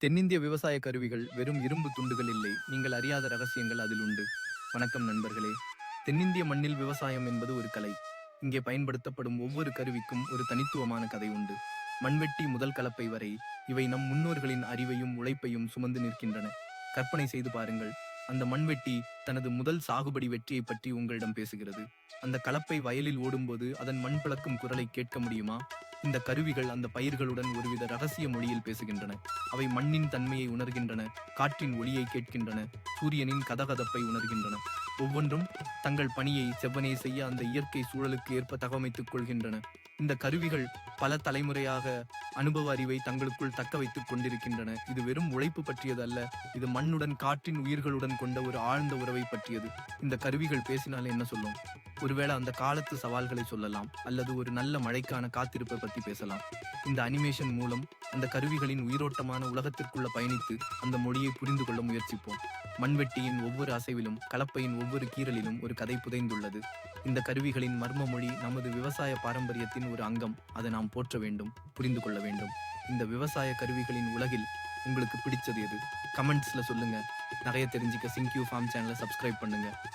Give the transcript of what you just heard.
தென்னிந்திய விவசாய கருவிகள் வெறும் இரும்பு துண்டுகள் இல்லை. நீங்கள் அறியாத ரகசியங்கள் அதில் உண்டு. வணக்கம் நண்பர்களே. தென்னிந்திய மண்ணில் விவசாயம் என்பது ஒரு கலை. இங்கே பயன்படுத்தப்படும் ஒவ்வொரு கருவிக்கும் ஒரு தனித்துவமான கதை உண்டு. மண்வெட்டி முதல் கலப்பை வரை இவை நம் முன்னோர்களின் அறிவையும் உழைப்பையும் சுமந்து நிற்கின்றன. கற்பனை செய்து பாருங்கள். அந்த மண்வெட்டி தனது முதல் சாகுபடி வெற்றியை பற்றி உங்களிடம் பேசுகிறது. அந்த கலப்பை வயலில் ஓடும்போது அதன் மண் பிளக்கும் குரலை கேட்க முடியுமா? இந்த கருவிகள் அந்த பயிர்களுடன் ஒருவித ரகசிய மொழியில் பேசுகின்றன. அவை மண்ணின் தன்மையை உணர்கின்றன காற்றின் ஒளியை கேட்கின்றன சூரியனின் கதகதப்பை உணர்கின்றன. ஒவ்வொன்றும் தங்கள் பணியை செவ்வனே செய்ய அந்த இயற்கை சூழலுக்கு ஏற்ப தகவமைத்துக் கொள்கின்றன. இந்த கருவிகள் பல தலைமுறையாக அனுபவ அறிவை தங்களுக்குள் தக்க வைத்துக் கொண்டிருக்கின்றன. இது வெறும் உழைப்பு பற்றியது அல்ல இது மண்ணுடன் காற்றின் உயிர்களுடன் கொண்ட ஒரு ஆழ்ந்த உறவை பற்றியது. இந்த கருவிகள் பேசினால் என்ன சொல்லும்? ஒருவேளை அந்த காலத்து சவால்களை சொல்லலாம் அல்லது ஒரு நல்ல மழைக்கான காத்திருப்பை பற்றி பேசலாம். இந்த அனிமேஷன் மூலம் அந்த கருவிகளின் உயிரோட்டமான உலகத்திற்குள்ள பயணித்து அந்த மொழியை புரிந்து கொள்ள முயற்சிப்போம். மண்வெட்டியின் ஒவ்வொரு அசைவிலும் கலப்பையின் ஒவ்வொரு கீறலிலும் ஒரு கதை புதைந்துள்ளது. இந்த கருவிகளின் மர்ம மொழி நமது விவசாய பாரம்பரியத்தின் ஒரு அங்கம். அதை நாம் போற்ற வேண்டும் புரிந்து கொள்ள வேண்டும். இந்த விவசாய கருவிகளின் உலகில் உங்களுக்கு பிடிச்சது எது? கமெண்ட்ஸில் சொல்லுங்கள் நிறைய தெரிஞ்சுக்க சிங்க்யூ ஃபார்ம் சேனலை சப்ஸ்கிரைப் பண்ணுங்கள்